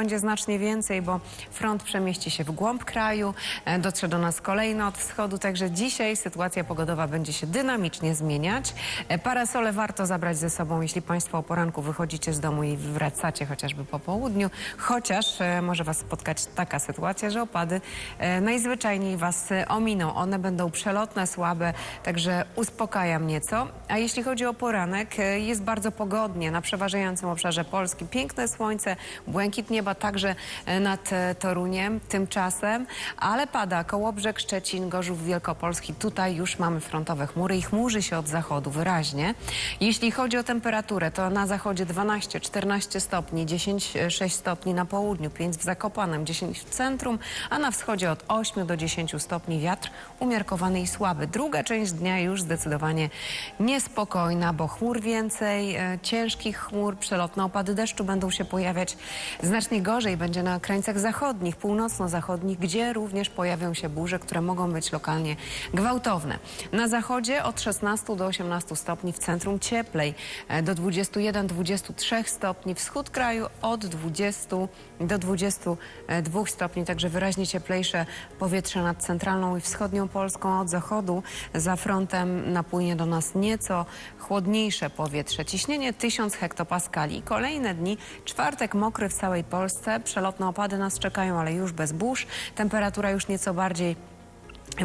Będzie znacznie więcej, bo front przemieści się w głąb kraju, e, dotrze do nas kolejno od wschodu, także dzisiaj sytuacja pogodowa będzie się dynamicznie zmieniać. E, Parasole warto zabrać ze sobą, jeśli Państwo o poranku wychodzicie z domu i wracacie chociażby po południu, chociaż e, może Was spotkać taka sytuacja, że opady najzwyczajniej Was ominą. One będą przelotne, słabe, także uspokajam nieco. A jeśli chodzi o poranek, jest bardzo pogodnie na przeważającym obszarze Polski. Piękne słońce, błękit nieba także e, nad e, Toruniem tymczasem, ale pada Kołobrzeg, Szczecin, Gorzów Wielkopolski. Tutaj już mamy frontowe chmury i chmurzy się od zachodu wyraźnie. Jeśli chodzi o temperaturę, to na zachodzie 12-14 stopni, 10-6 stopni na południu, 5 w Zakopanem, 10 w centrum, a na wschodzie od 8 do 10 stopni wiatr umiarkowany i słaby. Druga część dnia już zdecydowanie niespokojna, bo chmur więcej, e, ciężkich chmur, przelotne opady deszczu będą się pojawiać. Znacznie gorzej będzie na krańcach zachodnich, północno-zachodnich, gdzie również pojawią się burze, które mogą być lokalnie gwałtowne. Na zachodzie od 16 do 18 stopni, w centrum cieplej, e, do 21-23 stopni, wschód kraju od 20 do 22 stopni, także wyraźnie cieplejsze powietrze nad centralną i wschodnią Polską. Od zachodu za frontem napłynie do nas nieco chłodniejsze powietrze. Ciśnienie 1000 hektopaskali. Kolejne dni, czwartek mokry w całej Polsce. Przelotne opady nas czekają, ale już bez burz. Temperatura już nieco bardziej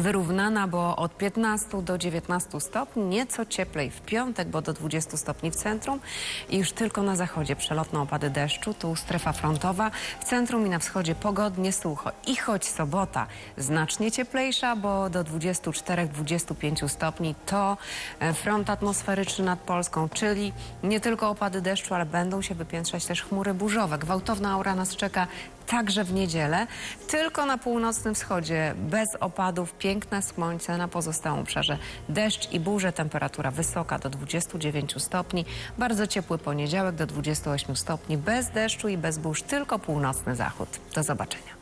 wyrównana, bo od 15 do 19 stopni, nieco cieplej w piątek, bo do 20 stopni w centrum i już tylko na zachodzie przelotne opady deszczu, tu strefa frontowa, w centrum i na wschodzie pogodnie, sucho. I choć sobota znacznie cieplejsza, bo do 24-25 stopni, to e, front atmosferyczny nad Polską, czyli nie tylko opady deszczu, ale będą się wypiętrzać też chmury burzowe. Gwałtowna aura nas czeka także w niedzielę. Tylko na północnym wschodzie bez opadów, piękne słońce, na pozostałym obszarze deszcz i burze, temperatura wysoka do 29 stopni. Bardzo ciepły poniedziałek do 28 stopni, bez deszczu i bez burz, tylko północny zachód. Do zobaczenia.